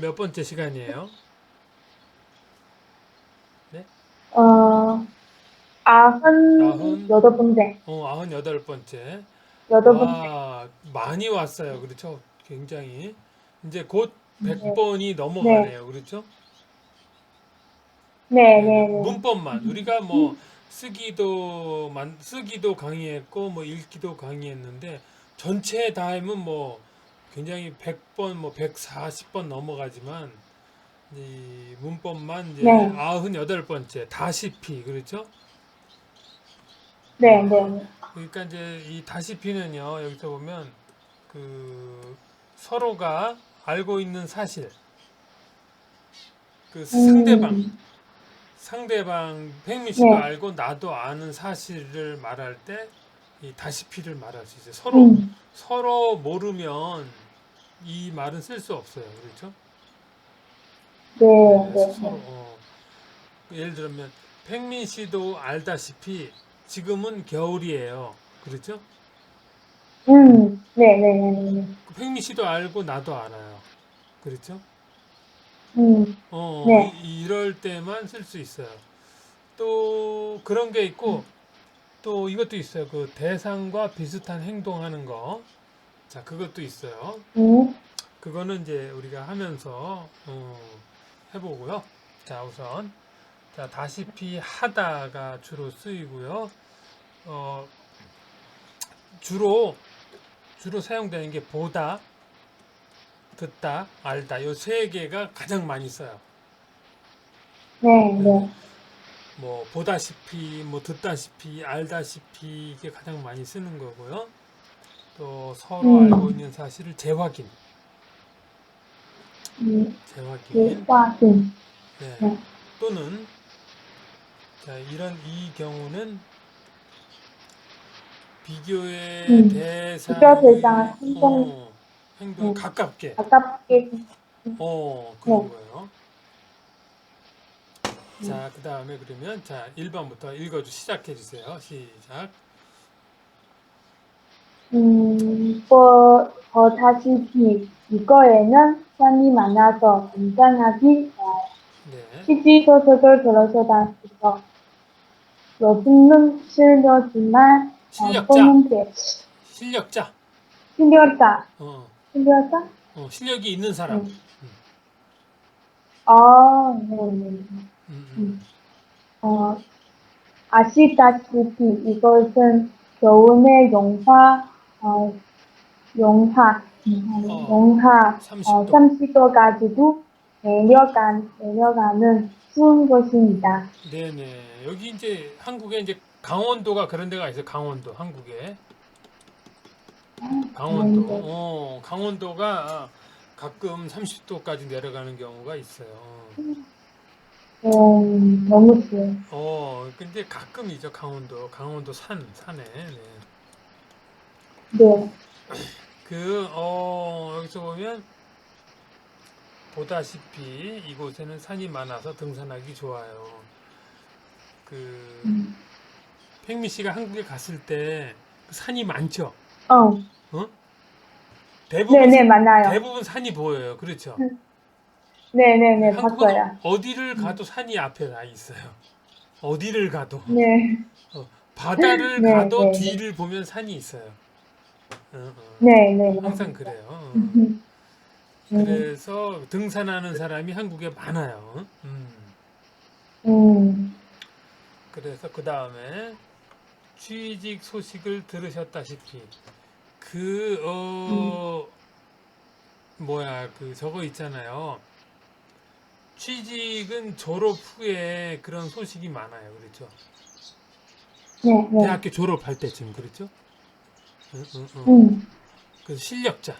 몇 번째 시간이에요? 어, 아흔 아흔. 여덟 번째. 어, 아흔 여덟 번째. 여덟 번째. 와, 많이 왔어요. 그렇죠? 굉장히. 이제 곧 네. 100번이 넘어가네요. 그렇죠? 네, 네, 네. 문법만 우리가 뭐 쓰기도 만 쓰기도 강의했고 뭐 읽기도 강의했는데 전체 다 하면 뭐 굉장히 100번 뭐 140번 넘어가지만 이 문법만 이제 네. 98번째 다시피 그렇죠? 네, 네. 그러니까 이제 이 다시피는요 여기서 보면 그 서로가 알고 있는 사실 그 상대방 음, 상대방 백민 씨가 네. 알고 나도 아는 사실을 말할 때 이 다시피를 말할 수 있어요. 서로 음, 서로 모르면 이 말은 쓸 수 없어요. 그렇죠? 네, 그래서 네. 서로 어, 예를 들면 백민 씨도 알다시피 지금은 겨울이에요. 그렇죠? 음, 네, 네, 네, 네, 네. 백민 씨도 알고 나도 알아요. 그렇죠? 음, 어, 네. 이, 이럴 때만 쓸 수 있어요. 또 그런 게 있고 또 이것도 있어요. 그 대상과 비슷한 행동하는 거. 자, 그것도 있어요. 음, 그거는 이제 우리가 하면서 어, 해보고요. 자, 우선 자, 다시피 하다가 주로 쓰이고요. 어, 주로 주로 사용되는 게 보다, 듣다, 알다. 요 세 개가 가장 많이 써요. 네, 네. 뭐 보다시피 뭐 듣다시피 알다시피 이게 가장 많이 쓰는 거고요. 또 서로 음. 알고 있는 사실을 재확인, 음, 재확인. 대화긴. 네. 네. 또는 자 이런 이 경우는 비교의 음. 대상의 비교 대상, 행동. 어, 행동 음. 가깝게 가깝게. 어 그런 네. 거예요. 자, 그 다음에 그러면 자 1번부터 읽어주 시작해 주세요. 시작. 음, 뭐, 보다시피 이거에는 산이 많아서 등산하기 좋아요. 네. 시지소석을 들어서 다니서 여분은 실려지만 실력자. 보는 게 실력자. 실력자, 어, 실력자? 어, 실력이 있는 사람. 음. 아, 네, 네. 음, 음. 어, 아시다시피 이것은 겨울의 영하, 어, 영하, 어, 영하 30도. 어, 30도까지도 내려간, 내려가는 추운 곳입니다. 네네. 여기 이제 한국에 이제 강원도가 그런 데가 있어요. 강원도, 한국에. 강원도. 강원도. 어, 강원도가 가끔 30도까지 내려가는 경우가 있어요. 음, 너무 추워. 어, 근데 가끔이죠. 강원도. 강원도 산, 산에. 네. 네. 그, 어, 여기서 보면, 보다시피 이곳에는 산이 많아서 등산하기 좋아요. 그, 음. 팽미 씨가 한국에 갔을 때그 산이 많죠? 어, 대부분, 네네, 많아요. 대부분 산이 보여요. 그렇죠? 네네네, 한국은 봤어요. 어디를 가도 산이 앞에 다 있어요. 어디를 가도. 네, 바다를 네, 가도 네, 뒤를 보면 산이 있어요. 어, 어. 네 네. 항상 그래요. 어. 음, 음, 그래서 등산하는 사람이 한국에 많아요. 음. 음, 그래서 그 다음에 취직 소식을 들으셨다시피 그 어, 뭐야 그 저거 있잖아요. 취직은 졸업 후에 그런 소식이 많아요. 그렇죠? 네, 네. 대학교 졸업할 때쯤 그렇죠? 응, 응, 응. 음, 그 실력자.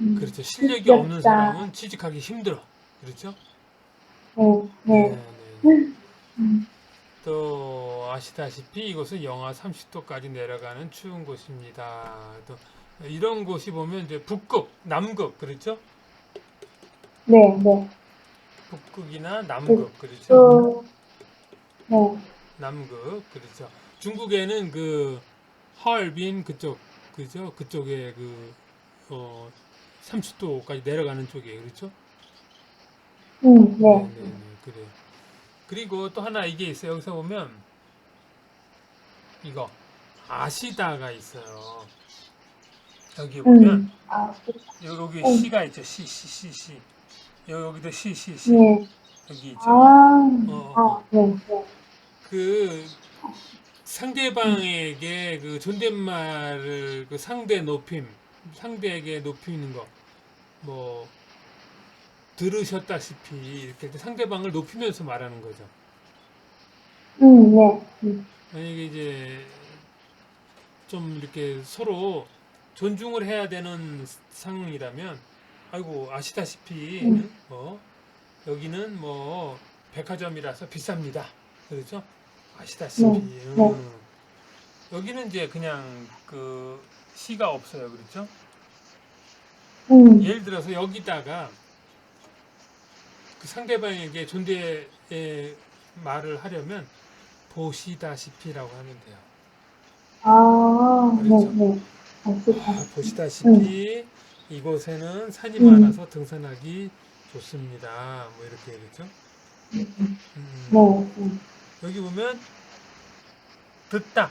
음, 그렇죠. 실력이 실력자. 없는 사람은 취직하기 힘들어. 그렇죠? 네, 네. 네, 네. 음, 또 아시다시피 이곳은 영하 30도까지 내려가는 추운 곳입니다. 또 이런 곳이 보면 이제 북극, 남극 그렇죠? 네, 네. 북극이나 남극 그렇죠? 또, 네, 남극 그렇죠. 중국에는 그 하얼빈 그쪽 그죠? 그쪽에 그 어, 30도까지 내려가는 쪽이에요. 그렇죠? 음, 네. 네, 네, 그래. 그리고 또 하나 이게 있어요. 여기서 보면 이거 아시다가 있어요. 여기 보면 음, 아, 여- 여기 음. 시가 있죠. 시, 시, 시, 시. 여- 여기도 시, 시, 시. 네. 여기 있죠. 아, 어, 아, 네, 네. 그 상대방에게 그 존댓말을 그 상대 높임, 상대에게 높이는 거, 뭐 들으셨다시피 이렇게 상대방을 높이면서 말하는 거죠. 음, 네. 음, 만약에 이제 좀 이렇게 서로 존중을 해야 되는 상황이라면, 아이고 아시다시피 음. 뭐 여기는 뭐 백화점이라서 비쌉니다. 그렇죠? 아시다시피 네, 음. 네. 여기는 이제 그냥 그 시가 없어요. 그렇죠? 음, 예를 들어서 여기다가 그 상대방에게 존대의 말을 하려면 보시다시피라고 하면 돼요. 아, 네, 그렇죠. 네. 아시다. 아, 보시다시피 이곳에는 산이 음. 많아서 등산하기 좋습니다. 뭐 이렇게 그렇죠? 음, 음, 네, 네. 여기 보면 듣다,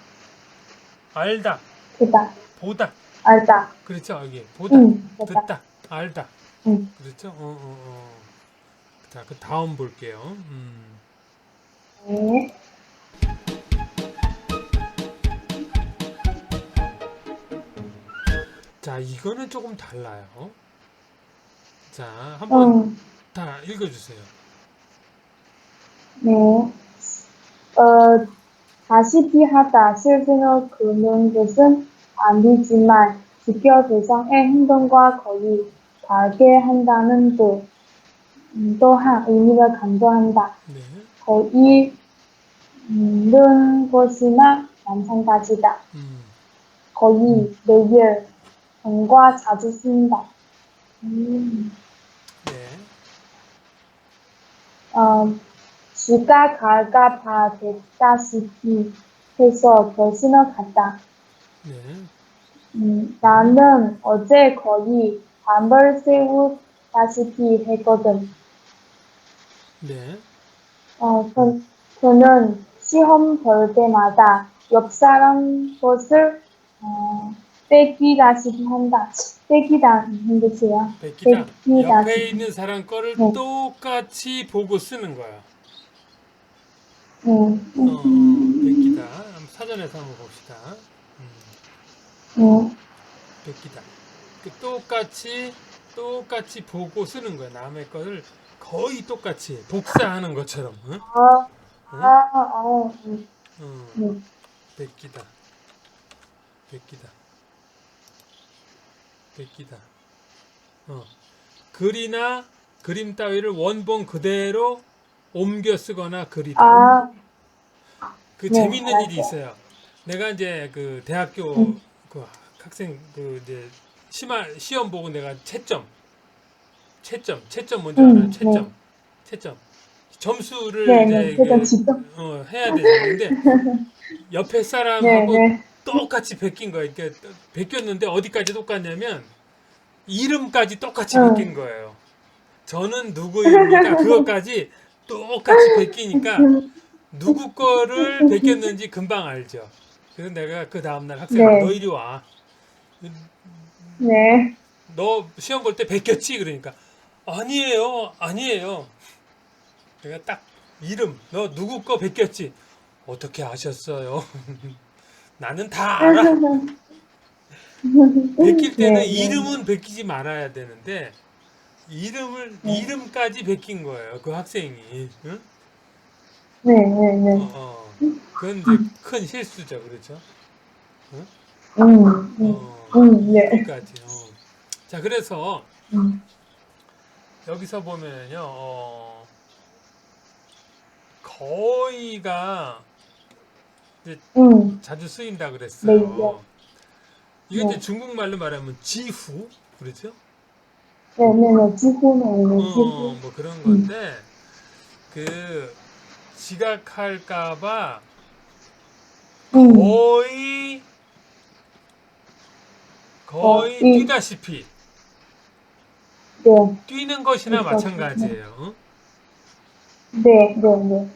알다, 그다. 보다, 알다. 그렇죠? 여기 보다, 음, 됐다. 듣다, 알다, 음, 그렇죠? 어, 어, 어. 자, 그 다음 볼게요. 음. 네. 자, 이거는 조금 달라요. 자, 한번 음, 다 읽어주세요. 네. 어, 다시 피 하다 실증을 그는 것은 아니지만 지표 대상의 행동과 거의 다르게 한다는 듯 음, 또한 의미를 강조한다. 네, 거의 있는 것이나 마찬가지다. 음, 거의 매일 전과 자주 쓴다. 음, 네, 어, 쥐가 갈까 봐 됐다시피 해서 결심을 갔다. 네, 음, 나는 어제 거의 밤을 새우다시피 했거든. 네, 어, 그, 그는 시험 볼 때마다 옆 사람 것을 어, 뺏기다시피 한다. 뺏기다는 뜻이야. 베끼다. 베끼다. 옆에 있는 사람 거를 네. 똑같이 보고 쓰는 거야. 음, 어, 어, 베끼다. 한번 사전에서 한번 봅시다. 음, 음, 베끼다. 그 똑같이 똑같이 보고 쓰는 거야. 남의 거를 거의 똑같이 복사하는 것처럼. 응? 아, 응? 아, 아, 음, 응. 음, 베끼다. 베끼다. 베끼다. 어. 글이나 그림 따위를 원본 그대로 옮겨 쓰거나 그리다. 아, 그 네, 재밌는 알았어요. 일이 있어요. 내가 이제 그 대학교 음. 그 학생 그 이제 시마, 시험 보고 내가 채점 채점 채점 뭔지 음, 알아요? 채점 네. 채점 점수를 네, 이제 네, 그. 어, 해야 되는데 옆에 네, 사람하고 네. 똑같이 베낀 거예요. 이렇게 베꼈는데 어디까지 똑같냐면 이름까지 똑같이 응. 베낀 거예요. 저는 누구입니까? 그것까지 똑같이 베끼니까 누구 거를 베꼈는지 금방 알죠. 그래서 내가 그 다음날 학생 네. 너 이리 와. 네. 너 시험 볼 때 베꼈지? 그러니까 아니에요, 아니에요. 내가 딱 이름 너 누구 거 베꼈지? 어떻게 아셨어요? 나는 다 알아. 베낄 때는 네, 네. 이름은 베끼지 말아야 되는데 이름을 네. 이름까지 베낀 거예요. 그 학생이. 응? 네, 네, 네. 어, 어. 그건 이제 큰 실수죠, 그렇죠? 음, 음, 어, 음, 네. 이름까지. 어. 자, 그래서 음, 여기서 보면요, 어, 거의가 음, 자주 쓰인다 네, 그랬어요. 네. 이거 이제 네. 중국말로 말하면 지후, 그렇죠? 네, 네, 네. 지구네, 어, 네, 지구. 뭐 그런 건데 그 지각할까봐 음, 거의 거의 거의. 뛰다시피 네, 뛰는 것이나 그렇죠. 마찬가지예요. 어? 네, 네, 네.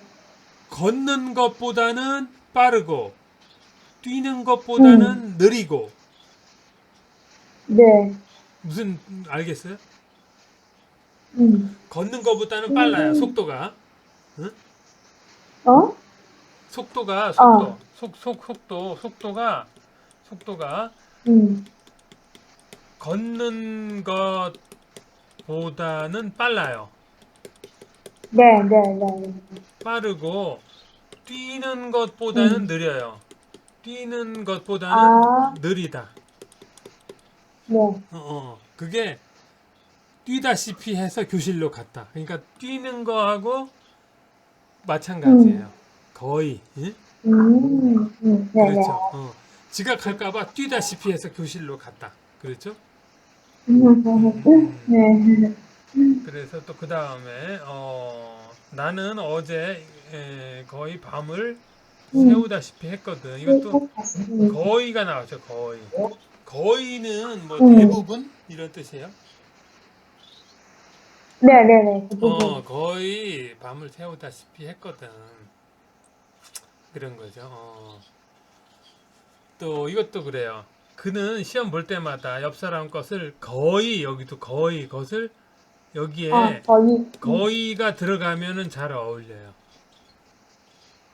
걷는 것보다는 빠르고 뛰는 것보다는 느리고 네, 무슨 알겠어요? 음, 걷는 것보다는 빨라요. 속도가 어? 속도가 속도 어. 속, 속, 속도 속도가 속도가 음, 걷는 것보다는 빨라요. 네, 네, 네, 빠르고 뛰는 것보다는 음. 느려요. 뛰는 것보다는 아, 느리다. 네, 어, 어. 그게 뛰다시피 해서 교실로 갔다. 그러니까 뛰는 거하고 마찬가지예요. 거의. 응? 음, 음, 네, 그렇죠. 어. 지각할까봐 뛰다시피 해서 교실로 갔다. 그렇죠? 네. 네, 그래서 또 그 다음에 어, 나는 어제 에, 거의 밤을 음. 새우다시피 했거든. 이것도 음, 거의가 나왔죠. 거의. 거의는 뭐 음. 대부분 이런 뜻이에요. 네, 네, 네. 어, 거의 밤을 새우다시피 했거든. 그런 거죠. 어. 또 이것도 그래요. 그는 시험 볼 때마다 옆 사람 것을 거의 여기도 거의 것을 여기에 아, 거의, 거의가 들어가면은 잘 어울려요.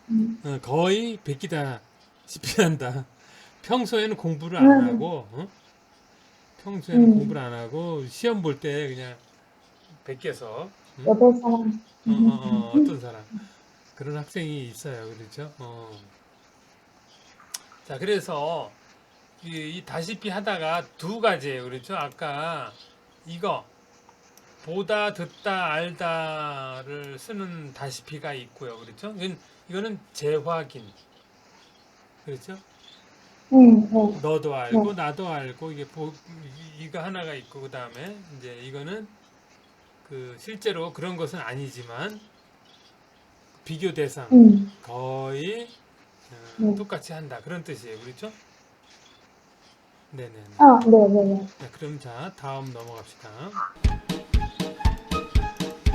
음, 어, 거의 베끼다 시피 한다. 평소에는 공부를 안 음. 하고, 어? 평소에는 음. 공부를 안 하고 시험 볼 때 그냥 베껴서 음? 옆에 사람, 어, 어, 어, 어 떤 사람 그런 학생이 있어요, 그렇죠? 어. 자, 그래서 이, 이 다시피 하다가 두 가지예요, 그렇죠? 아까 이거 보다, 듣다, 알다를 쓰는 다시피가 있고요, 그렇죠? 이건, 이거는 재확인, 그렇죠? 음, 네, 너도 알고 나도 알고 이게 보, 이- 이거 하나가 있고 그 다음에 이제 이거는 그 실제로 그런 것은 아니지만 비교 대상 음, 거의 어, 네. 똑같이 한다 그런 뜻이에요 그렇죠? 네네네 아, 네, 네, 네. 자, 그럼 자 다음 넘어갑시다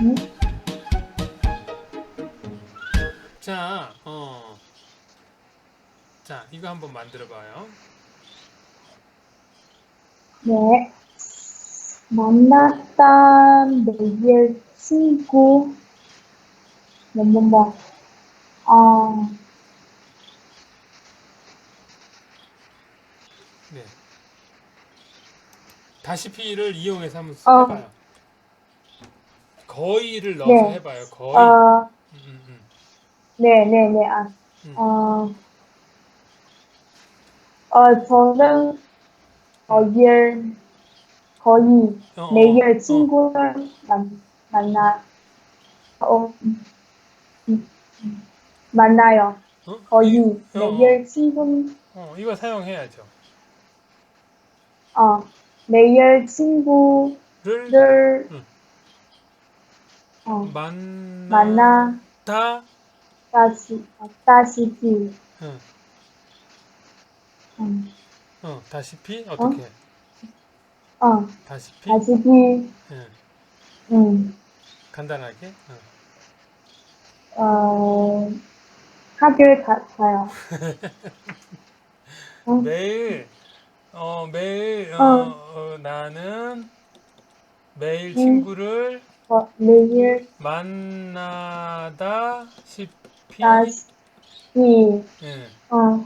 음, 자 어. 자 이거 한번 만들어 봐요. 네. 만났던 내일 친구, 뭐, 뭐, 뭐, 어, 네. 다시피를 이용해서 한번 어. 해봐요. 거의를 넣어서 네. 해봐요 거의. 어, 음, 음, 음. 네, 네, 네, 아, 음. 어, 어, 저는 거의 어, 어, 내일 어. 친구를 만, 만나, 어, 음, 음, 음, 만나요. 어? 거의 이- 어, 내일 친구, 어, 이거 사용해야죠. 어, 내일 친구를, 를 응. 어, 만나 만나, 다 다시, 어, 다시피, 응. 음, 어, 다시 피 어떻게? 해? 어, 다시 피 다시피, 응. 음, 간단하게. 응. 어, 학교에 가, 가요. 어, 매일 어 매일 어, 어. 어, 나는 매일 응. 친구를 어, 내일 만나다시피 다시, 예, 어,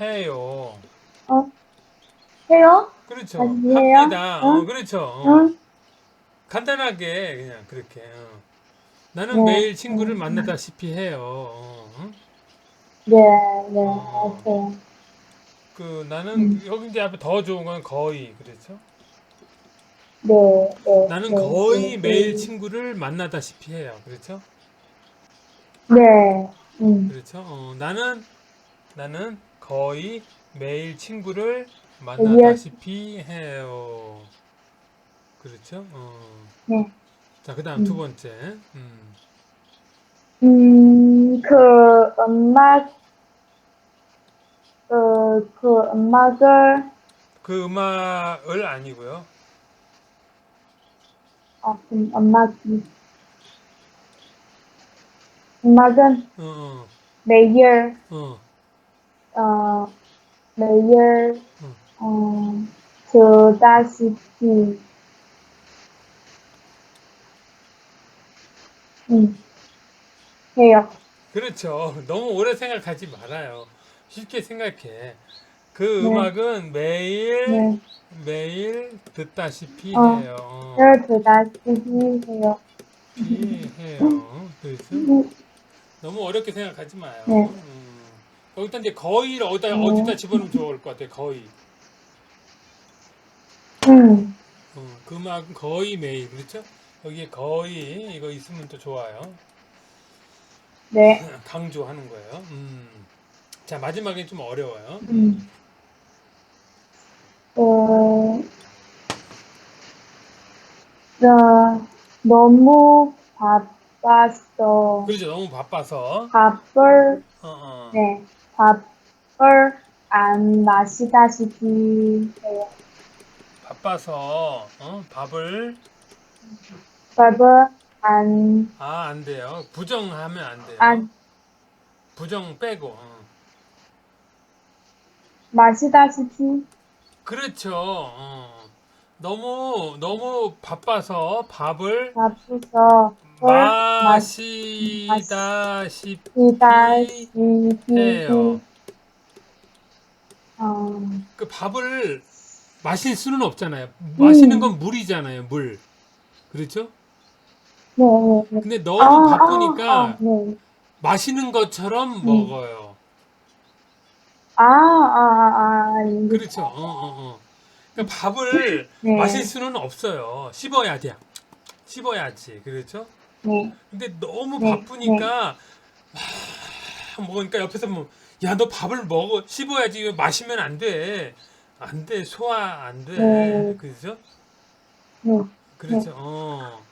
해요. 어, 해요? 그렇죠. 다시 해요? 합니다. 어, 어? 그렇죠. 어. 응? 간단하게 그냥 그렇게. 어. 나는 네. 매일 친구를 음. 만나다시피 해요. 어, 응? 네, 네, 어. 그 나는 음. 여기 이제 앞에 더 좋은 건 거의 그렇죠. 네, 네. 나는 네, 거의 네, 매일 네. 친구를 만나다시피 해요. 그렇죠? 네, 음, 그렇죠. 어, 나는 나는 거의 매일 친구를 만나다시피 해요. 그렇죠? 어. 네. 자, 그 다음 두 음. 번째. 음. 음, 그 음악, 그, 그 음악을, 그 음악을 아니고요. 어, 음, 음악이. 음악은 어, 매일, 어, 어, 매일, 음. 어, 듣다시피, 음, 해요. 그렇죠. 너무 오래 생각하지 말아요. 쉽게 생각해. 그 네. 음악은 매일 네, 매일 듣다시피 어. 해요. 어, 늘 듣다시피 해요. 피 해요. 그래서 음, 너무 어렵게 생각하지 마요. 네. 음. 여기다 이제 거의를 어디다 네. 어디다 집어넣으면 좋을 것 같아. 거의. 음, 어, 그 음악은 거의 매일 그렇죠? 여기에 거의 이거 있으면 또 좋아요. 네, 강조하는 거예요. 음. 자 마지막에 좀 어려워요. 음. 어, 나 너무 바빴어. 그렇죠. 너무 바빠서. 밥을, 어, 어. 네, 밥을 안 마시다시피 해요. 바빠서 어? 밥을 밥을 안, 아 안 돼요. 부정하면 안 돼요. 안 부정 빼고. 어. 마시다시피, 그렇죠. 어. 너무 너무 바빠서 밥을 바빠서 을 마시다시피 해요. 어, 그 밥을 마실 수는 없잖아요. 마시는 건 물이잖아요. 물. 그렇죠? 네. 근데 너무 아, 바쁘니까 아, 아, 네. 마시는 것처럼 먹어요. 아, 아, 아, 아, 이거- 그렇죠. 어, 어, 어. 그러니까 밥을 네. 마실 수는 없어요. 씹어야 돼. 씹어야지. 그렇죠? 네, 근데 너무 네, 바쁘니까 막 먹으니까 옆에서 뭐 야 너 밥을 먹어 씹어야지 이거 마시면 안 돼. 안 돼. 소화 안 돼. 네. 그렇죠? 네, 그렇죠. 어.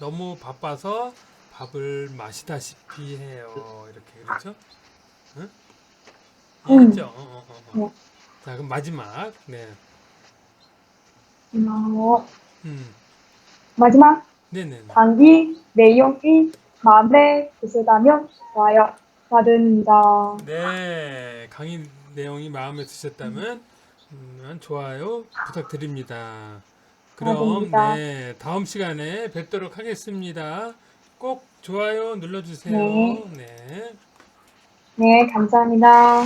너무 바빠서 밥을 마시다시피 해요. 이렇게 그렇죠? 응? 음. 알겠죠? 어, 어, 어, 어. 네. 자, 그럼 마지막. 네. 어, 음. 마지막 네, 네, 네. 강의 내용이 마음에 드셨다면 좋아요 받습니다. 네, 강의 내용이 마음에 드셨다면 음, 좋아요 부탁드립니다. 그럼 감사합니다. 네, 다음 시간에 뵙도록 하겠습니다. 꼭 좋아요 눌러주세요. 네. 네. 네, 감사합니다.